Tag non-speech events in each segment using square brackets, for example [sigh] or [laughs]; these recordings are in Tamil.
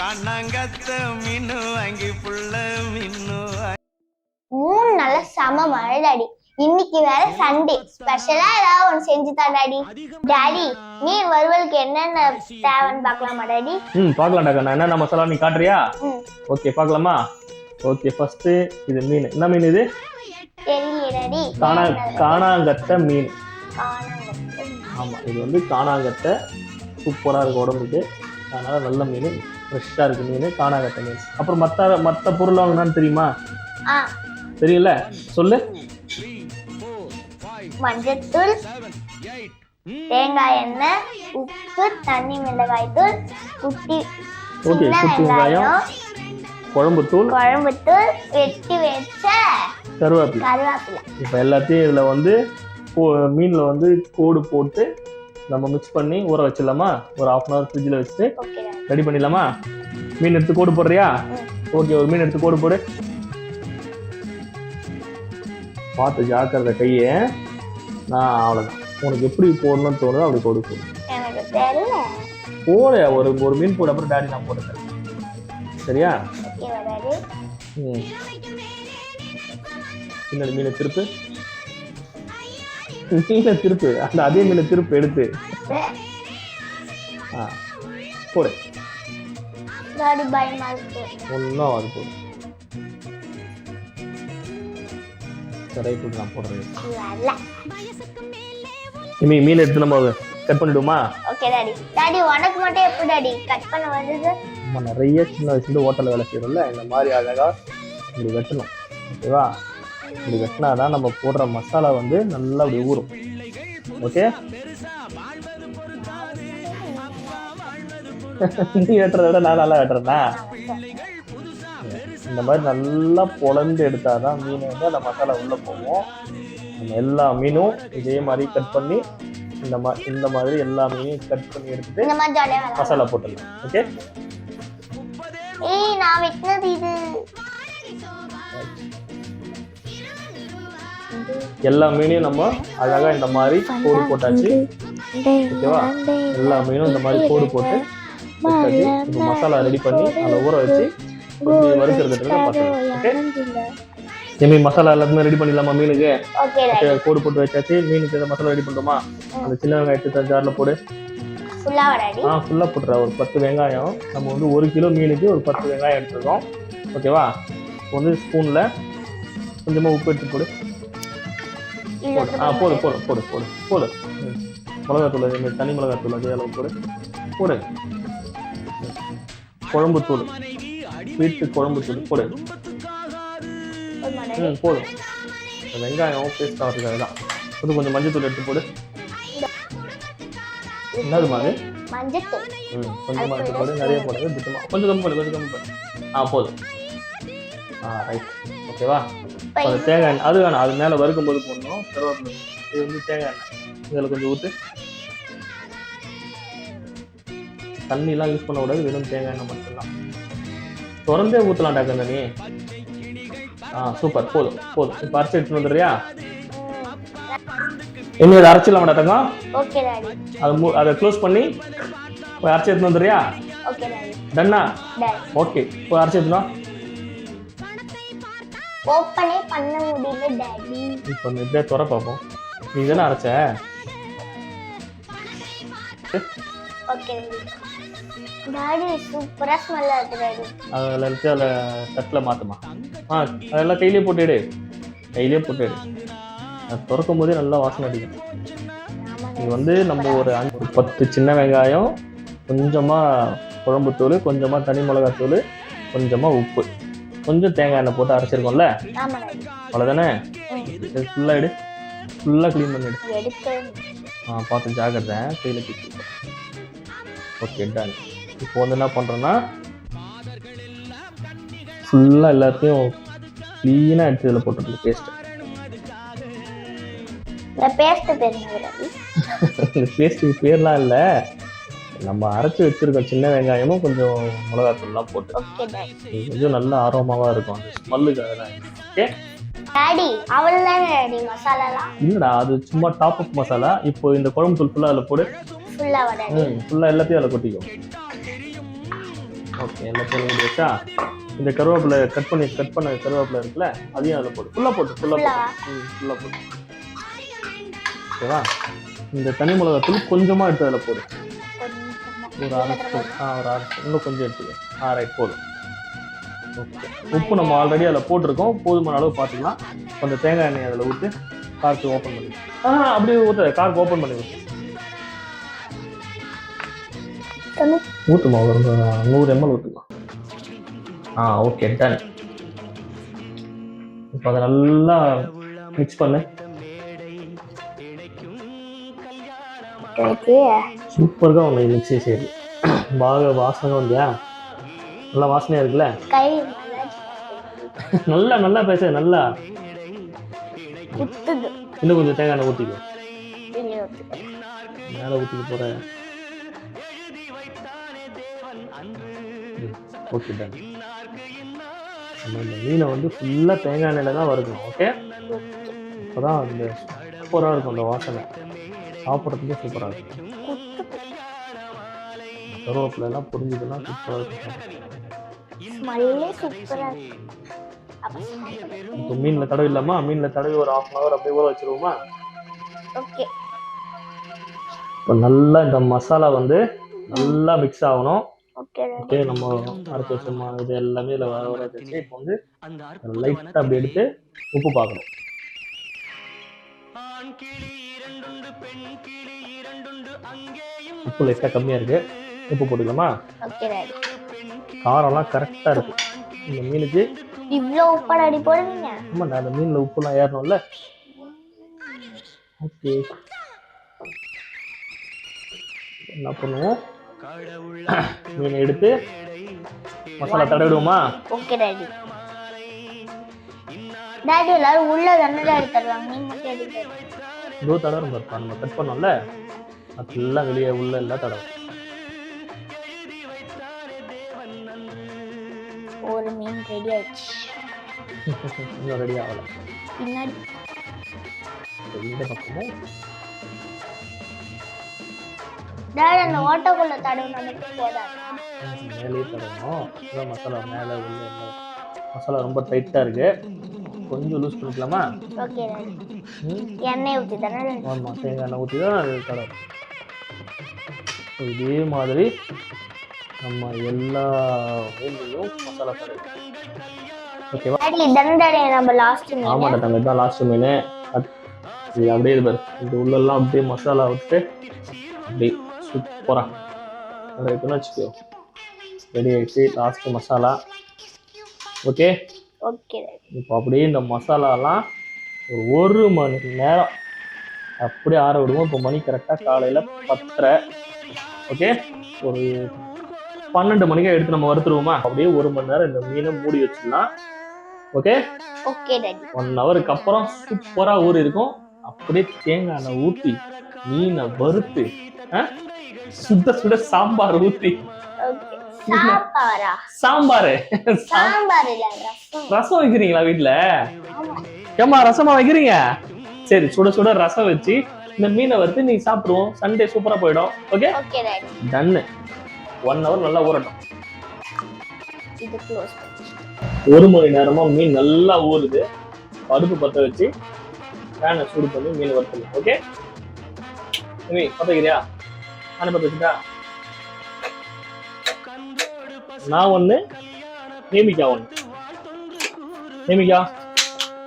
கண்ணாங்கத்த மீனு வாங்கி புள்ள மீனு மூணு நாள செம மழை டாடி இன்னைக்கு வேற சண்டே. ஸ்பெஷலா ஏதாவது ஒன்று செஞ்சு தா டாடி டாடி மீன் வறுவலுக்கு என்னென்ன தேவைன்னு பார்க்கலாமா டாடி? ம் பார்க்கலாம்டா கண்ணா என்னென்ன மசாலா நீ காட்டுறியா? ஓகே பார்க்கலாமா? ஓகே ஃபர்ஸ்ட் இது மீன். என்ன மீன் இது? தெரியல டாடி காணா காணாங்கத்தை மீன். ஆமாம் இது வந்து காணாங்கத்தை சூப்பராக இருக்கும் உடம்புக்கு. அதனால் நல்ல மீன். ஃப்ரெஷ்ஷாக இருக்கு மீன் காணாங்கத்தை மீன் அப்புறம் மற்ற மற்ற பொருள் வாங்கினான்னு தெரியுமா? ஆ. தெரியல? சொல்லு. மஞ்சத்தூள் தேங்காய் எண்ணெய் உப்பு தண்ணி மிளகாய் தூள் குட்டி ஓகே குட்டி வெங்காயம் குழம்பு தூள் குழம்பு தூள் வெட்டி வச்ச கருவேப்பிலை. கருவேப்பிலை. இப்போ எல்லாத்தையும் இதில் வந்து மீனில் வந்து கோடு போட்டு நம்ம மிக்ஸ் பண்ணி ஊற வச்சிடலாமா? ஒரு ஹாஃப் அன் ஹவர் ஃப்ரிட்ஜில் வச்சுட்டு ஓகே. ரெடி பண்ணிடலாமா? மீன் எடுத்து கோடு போடுறியா. ஓகே ஒரு மீன் எடுத்து கோடு போடு. பார்த்து ஜாக்கிரதை கையை நான் அவ்வளோதான் உனக்கு எப்படி போடணும்னு தோணுதோ அப்படி கோடு போடு. போடு ஒரு ஒரு மீன் போட அப்புறம் டாடி நான் போட்டு தரேன். சரியா? ம். பின்னாடி மீனை திருப்பு. மீனை திருப்பு. அந்த அதே மீனை திருப்பு எடுத்து. ஆ போடு. டாடி பயமா இருக்கு ஒன்றும் போடு சரி ரைட்டு நான் போடுறேன். வரல இனி மீன் எடுத்து நம்ம கட் பண்ணிடுமா ஓகே டாடி டாடி உனக்கு மட்டும் எப்படி டாடி கட் பண்ண வந்தது? நம்ம நிறைய சின்ன வயசுலேருந்து ஹோட்டலில் வேலை செய்கிறோம்ல இந்த மாதிரி அழகாக இப்படி வெட்டணும். ஓகேவா இப்படி வெட்டினா தான் நம்ம போடுற மசாலா வந்து நல்லா அப்படி ஊறும். ஓகே நீ வெட்டுறத விட நான் நல்லா வெட்டுறேன்னா இந்த மாதிரி நல்லா பொழந்து எடுத்தால் தான் மீன் வந்து அந்த மசாலா உள்ளே நம்ம எல்லா மீனும் இதே மாதிரி கட் பண்ணி இந்த மா இந்த மாதிரி எல்லா மீனையும் கட் பண்ணி எடுத்துட்டு மாதிரி மசாலா போட்டுடலாம். ஓகே ஏய் நான் வெட்டினது இது. எல்லா மீனையும் நம்ம அழகா இந்த மாதிரி கோடு போட்டாச்சு. ஓகேவா? எல்லா மீனும் இந்த மாதிரி கோடு போட்டு இப்போ மசாலா ரெடி பண்ணி அதில் ஊற வச்சு கொஞ்சம் வறுக்கிறதுக்கு பார்த்துக்கலாம். எம்மி மசாலா எல்லாத்துமே ரெடி பண்ணிடலாமா மீனுக்கு? கோடு போட்டு வச்சாச்சு. மீனுக்கு இந்த மசாலா ரெடி பண்ணுறோமா அந்த சின்ன வெங்காயத்தை ஜாரில் போடு. ஆ ஃபுல்லாக போட்டுறா. ஒரு பத்து வெங்காயம். நம்ம வந்து ஒரு கிலோ மீனுக்கு ஒரு பத்து வெங்காயம் எடுத்துருக்கோம். ஓகேவா வந்து ஸ்பூனில் கொஞ்சமாக உப்பு எடுத்து போடு. போடு. ஆ போடு போடு போடு போடு போடு. மிளகாத்தூள் தனி மிளகாத்தூள் அதே அளவு போடு. போடு. குழம்புத்தூள். வீட்டு குழம்புத்தூள். போடு. ம் இந்த வெங்காயம் பேஸ்ட் ஆகிறதுக்காக தான் கொஞ்சம் கொஞ்சம் மஞ்சத்தூள் எடுத்து போடு. என்னதுமா அது மஞ்சத்தூள் ம் கொஞ்சமாக எடுத்து போடு. நிறைய போடுங்க திட்டமாக கொஞ்சம் கம்மி பண்ணு கொஞ்சம் கம்மி பண்ணு ஆ போதும் ஆ ரைட் ஓகேவா அது தேங்காய் எண்ணெய். அது வேணாம். அது மேலே வறுக்கும் போது போடணும். கருவேப்பிலை. இது வந்து தேங்காய் எண்ணெய். இதில் கொஞ்சம் ஊற்று தண்ணிலாம் யூஸ் பண்ணக்கூடாது வெறும் தேங்காய் எண்ணெய் மட்டும்தான். திறந்தே ஊற்றலாம்டா கண்ணு நீ ஆ சூப்பர் போதும் போதும். இப்போ அரைச்சி எடுத்துன்னு வந்துடுறியா? இன்னும் இதை ஓகே டாடி அதை மூ அதை க்ளோஸ் பண்ணி போய் அரைச்சி எடுத்துன்னு வந்துடுறியா? டன்னா ஓகே போய் அரைச்சி எடுத்துனா ஓப்பனே பண்ண முடியல டாடி இப்போ துற பார்ப்போம். நீ தானே அரைச்ச? ஓகே டாடி சூப்பரா ஸ்மெல்லா இருக்கு டாடி அதில் எடுத்து அதில் தட்டில் மாற்றுமா ஆ அதெல்லாம் கையிலே போட்டுடு கையிலே போட்டுடு அது திறக்கும் போதே நல்லா வாசனை அடிக்கும். இது வந்து நம்ம ஒரு அஞ்சு பத்து சின்ன வெங்காயம் கொஞ்சமாக குழம்புத்தூள் கொஞ்சமாக தனி மிளகாத்தூள் கொஞ்சமாக உப்பு. கொஞ்சம் தேங்காய் எண்ணெய் போட்டு அரைச்சிருக்கோம்ல? அவ்வளோதானே ஃபுல்லாக எடு. ஃபுல்லாக க்ளீன் பண்ணிடு ஆ பார்த்து ஜாக்கிரதை. கையில் ஓகே டன் இப்போ வந்து என்ன பண்ணுறோன்னா ஃபுல்லாக எல்லாத்தையும் க்ளீனாக எடுத்து இதில் போட்டுருக்கு பேஸ்ட்டு இந்த பேஸ்ட் இந்த பேஸ்ட்டுக்கு பேர்லாம் இல்லை. நம்ம அரைச்சி வச்சிருக்கோம் சின்ன வெங்காயமும் கொஞ்சம் மிளகாத்தூள்லாம் போட்டு. கொஞ்சம் நல்ல ஆரோமாவாக இருக்கும். அந்த ஸ்மெல்லுக்காக தான். ஓகே டாடி அவள் தானே டாடி மசாலாலாம்? இல்லைடா அது சும்மா டாப் அப் மசாலா. இப்போ இந்த குழம்பு தூள் ஃபுல்லாக அதில் போடு. ஃபுல்லாவா டாடி ம் ஃபுல்லாக எல்லாத்தையும் அதில் கொட்டிக்கும் ஓகே எல்லாம் போட முடியாச்சா இந்த கருவேப்பிலை கட் பண்ணி கட் பண்ண கருவேப்பிலை இருக்குல்ல அதையும் அதில் போடு. ஃபுல்லாக போட்டு ஃபுல்லாக? போட்டு ம் ஃபுல்லாக போட்டு ஓகேவா இந்த தனி மிளகாத்தூள் கொஞ்சமாக எடுத்து அதில் போடு. ஒரு அரை ஸ்பூன் ஆ ஒரு அரை ஸ்பூன் இன்னும் கொஞ்சம் எடுத்துக்க. ஆ ரைட் போதும். ஓகே உப்பு நம்ம ஆல்ரெடி அதில் போட்டிருக்கோம். போதுமான அளவு பார்த்துக்கலாம் கொஞ்சம் தேங்காய் எண்ணெய் அதில் ஊற்றி கார்க்கு ஓப்பன் பண்ணி ஆ அப்படியே ஊற்ற கார்க்கு ஓப்பன் பண்ணி ஊற்றுமா ஒரு நூறு எம்எல் ஊற்றுமா ஆ ஓகே டன் இப்போ அதை நல்லா மிக்ஸ் பண்ணு. சூப்பராக உனக்கு மிக்ஸி செய்யுது பாக வாசனை வந்தியா? நல்லா வாசனையாக இருக்குல்ல? [laughs] நல்லா நல்லா பேச நல்லா. இன்னும் கொஞ்சம் தேங்காய் ஊற்றிக்கோ. மேலே ஊற்றிக்க போகிற ஓகே டன் நம்ம இந்த மீனை வந்து ஃபுல்லாக தேங்காய் எண்ணெயில் தான் வறுக்கணும் ஓகே அப்போ தான் அந்த சூப்பராக இருக்கும் அந்த வாசனை. சாப்பிட்றதுக்கே சூப்பராக இருக்கும். கருவேப்பிலை எல்லாம் புரிஞ்சுதுன்னா சூப்பராக இருக்கும். மீனில் தடவை இல்லாமா மீனில் தடவி ஒரு ஆஃப் அன் ஹவர் அப்படியே ஊற வச்சிருவோமா? ஓகே இப்போ நல்லா இந்த மசாலா வந்து நல்லா மிக்ஸ் ஆகணும். ஓகே நம்ம அரைச்சி வச்ச மா- இது எல்லாமே இதில் வர வர வச்சு இப்போ வந்து லைட்டாக அப்படி எடுத்து உப்பு பார்க்கணும். உப்பு லைட்டாக கம்மியாக இருக்குது உப்பு போட்டுக்கலாமா? காரம்லாம் கரெக்டாக இருக்கு. இந்த மீனுக்கு இவ்ளோ உப்பாட அடி போடுவீங்க? ஆமாண்டா அந்த மீனில் உப்புலாம் ஏறணும்ல. ஓகே என்ன பண்ணுவோம்? மீனை எடுத்து மசாலா தடவிடுவோமா? Okay daddy. டாடி எல்லாரும் உள்ள தானே டாடி தருவாங்க. நீ மட்டும் தருவீங்க? இதோ தடவை இருப்பா நம்ம கட் பண்ணோம்ல? அதெல்லாம் வெளியே உள்ள எல்லாம் தடவை ஒரு மீன் ரெடி ஆயிடுச்சு. இன்னும் ரெடி ஆகலை. பின்னாடி. இந்த பக்கமும். டாடி அந்த ஓட்டோக்குள்ள தடவுனா மட்டும் போதாதா. மேலேயே தடவணும் அதான் மசாலா மேலே உள்ள மசாலா ரொம்ப டைட்டாக இருக்கு. கொஞ்சம் லூஸ் பண்ணிக்கலாமா? ஓகே எண்ணெய் ஊற்றி தானே? ஆமாம் தேங்காய் எண்ணெய் ஊற்றி தான் அது தடவை இதே மாதிரி நம்ம எல்லா மீன்லையும் மசாலா தடவை. ஓகேவா தானே நம்ம லாஸ்ட் மீன் ஆமாடா தங்க இதுதான் லாஸ்ட் மீன் இது அப்படியே இது பாரு. இது உள்ளெல்லாம் அப்படியே மசாலா விட்டு அப்படியே சூப்பரா அதை வைக்கணும்னு வச்சுக்கோ. ரெடி ஆயிடுச்சு லாஸ்ட் மசாலா. ஓகே ஓகே இப்போ அப்படியே இந்த மசாலாலாம் ஒரு ஒரு மணி நேரம் அப்படியே ஆற விடுவோம். இப்போ மணி கரெக்டாக காலையில் பத்தரை. ஓகே ஒரு பன்னெண்டு மணிக்கு எடுத்து நம்ம வறுத்துருவோமா? அப்படியே ஒரு மணி நேரம் இந்த மீனை மூடி வச்சிடலாம். ஓகே ஓகே ஒன் ஹவருக்கு அப்புறம் சூப்பராக ஊறி இருக்கும். அப்படியே தேங்காய் ஊற்றி மீனை வறுத்து ஆ? சுட சாம்பார் சாப்பாரா சாம்பார்? ரசம். வைக்கிறீங்களா வீட்டில் ஏம்மா ரசமா வைக்கிறீங்க? சரி சுட சுட ரசம் வச்சு இந்த மீனை வறுத்து நீ சாப்பிடுவோம். சண்டே சூப்பரா போயிடும். ஓகே டன்னு ஒன் ஹவர் நல்லா ஊறட்டும். ஒரு மணி நேரமா மீன் நல்லா ஊறுது. அடுப்பு பற்ற வச்சு பேனை சூடு பண்ணி மீன் வறுத்துலாம் ஓகே மீ வைக்கிறியா நானே ஒன்று நேமிக்கா ஒன்று நேமிக்கா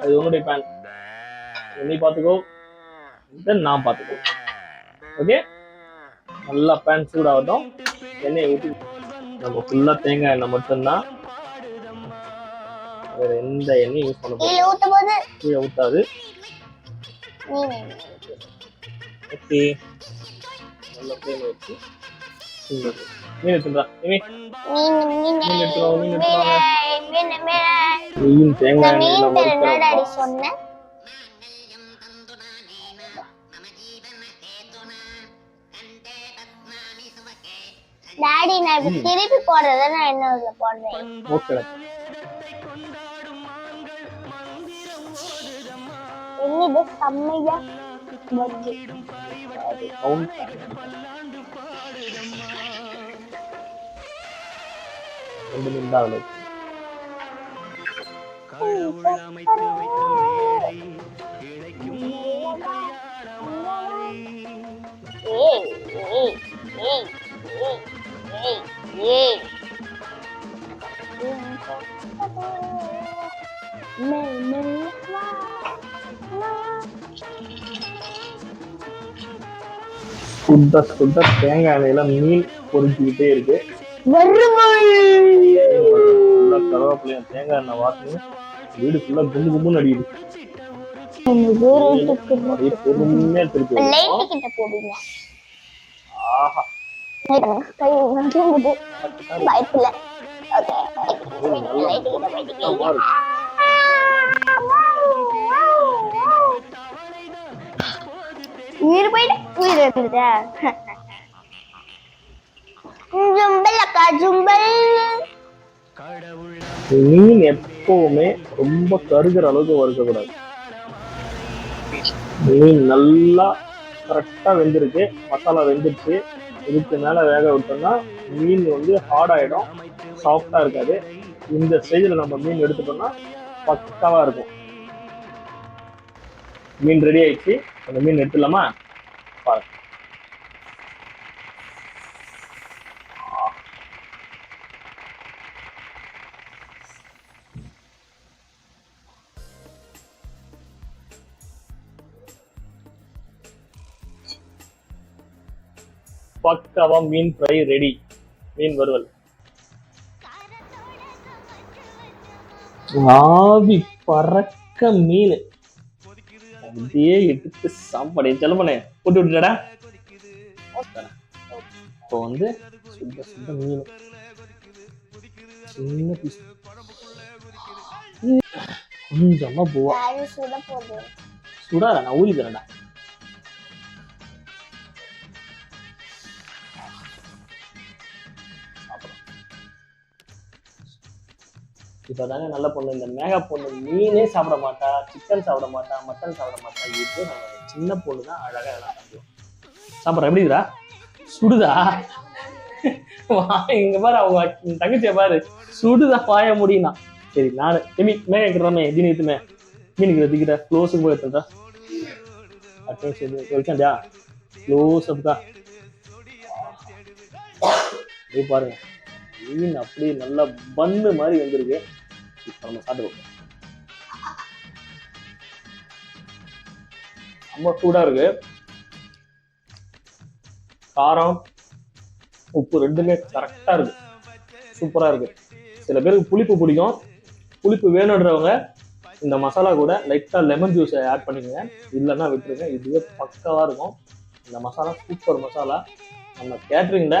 அது உன்னுடைய பேன் நீ பார்த்துக்கோ தென் நான் பார்த்துக்கோ ஓகே நல்லா பேன் சூடாகட்டும். எண்ணெயை ஊற்றி நம்ம ஃபுல்லாக தேங்காய் எண்ணெய் மட்டும்தான். வேற எந்த எண்ணெயும் யூஸ் பண்ண போகிறோம் கீழே ஊற்றாது ஓகே நல்லா ஃப்ளேம் வச்சு. மீன் தின்றா மீன் தேங்காய் பேர் என்ன டாடி நான் திருப்பி போடுறத நான் என்ன போடுறேன். ஓகே என்னது செம்மையா? வருது கவுண்ட் ரெண்டு மீன் தான் அதில் கடவுள் அமைத்து வைத்த மேடை கிடைக்கும் கல்யாண மாலை ஏய் சுத்த சுத்த தேங்காய் எண்ணெயில மீன் பொறிஞ்சுக்கிட்டே இருக்கு கருவேப்பிலையும் தேங்காய் எண்ணெய் வாசனையும் வீடு ஃபுல்லா கும்பு கும்புன்னு அடிக்குது பொறுமையா திருப்பி ஆஹா பயத்துல ஓகே நல்லா லைட் கிட்ட போயிட்டீங்க சுத்தமா இருக்கு. உயிர் போயிட்டு உயிர் இருந்ததா? மீன் எப்பவுமே ரொம்ப கருகிற அளவுக்கு வறுக்கக்கூடாது. மீன் நல்லா கரெக்டா வெந்திருக்கு. மசாலா வெந்துருச்சு. இதுக்கு மேல வேக விட்டோம்னா மீன் வந்து ஹார்ட் ஆயிடும். சாஃப்டா இருக்காது. இந்த ஸ்டேஜில் நம்ம மீன் எடுத்துட்டோம்னா பக்காவா இருக்கும். மீன் ரெடி ஆயிடுச்சு. அந்த மீன் எடுத்துடலாமா? பாருங்க பக்காவா மீன் ஃப்ரை ரெடி மீன் வறுவல். ஆவி பறக்க மீன். அப்படியே எடுத்து சாப்பாடு செலமனே போட்டு விட்டுடா இப்போ வந்து சுத்த சுத்த மீன். சின்ன பீஸ் கொஞ்சமா போவா. யாரும் சுட போகுது சுடாத நான் ஊறி தரேன்டா இப்பதாங்க நல்ல பொண்ணு. இந்த மேகா பொண்ணு மீனே சாப்பிட மாட்டா சிக்கன் சாப்பிட மாட்டா மட்டன் சாப்பிட மாட்டா. இது சின்ன பொண்ணு தான் அழகா எல்லாம் சாப்பிடும் சாப்பிட்ற எப்படி சுடுதா? இங்க பாரு அவங்க உன் தங்கச்சியை பாரு. சுடுதா பாய முடியும்னா. சரி நானு. எமி மேக இருக்கிறமே தினி? எத்துமே மீனுக்கு வெத்திக்கிட்ட க்ளோஸுக்கு போய் எடுத்துட்டா அட்டென்ஷன் வெளிச்சாண்டியா க்ளோஸ் அப் தான். பாருங்க. மீன் அப்படியே நல்லா பண்ணு மாதிரி வந்திருக்கு. இப்போ சாப்பிட்டு ரொம்ப சூடா இருக்கு காரம் உப்பு ரெண்டுமே கரெக்டா இருக்கு சூப்பரா இருக்கு சில பேருக்கு புளிப்பு பிடிக்கும். புளிப்பு வேணுன்றவங்க இந்த மசாலா கூட லைட்டா லெமன் ஜூஸ் ஆட் பண்ணிக்கோங்க. இல்லைன்னா விட்டுருங்க. இதுவே பக்காவா இருக்கும். இந்த மசாலா சூப்பர் மசாலா. நம்ம கேட்ரிங்ல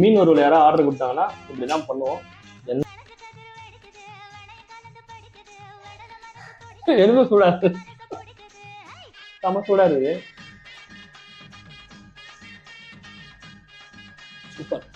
மீன் ஒருவர் யாராவது ஆர்டர் கொடுத்தாங்கன்னா இப்படிதான் பண்ணுவோம். [laughs] எலும்பு சூடாது. சூடா இருக்கு செம சூடா சூப்பர்.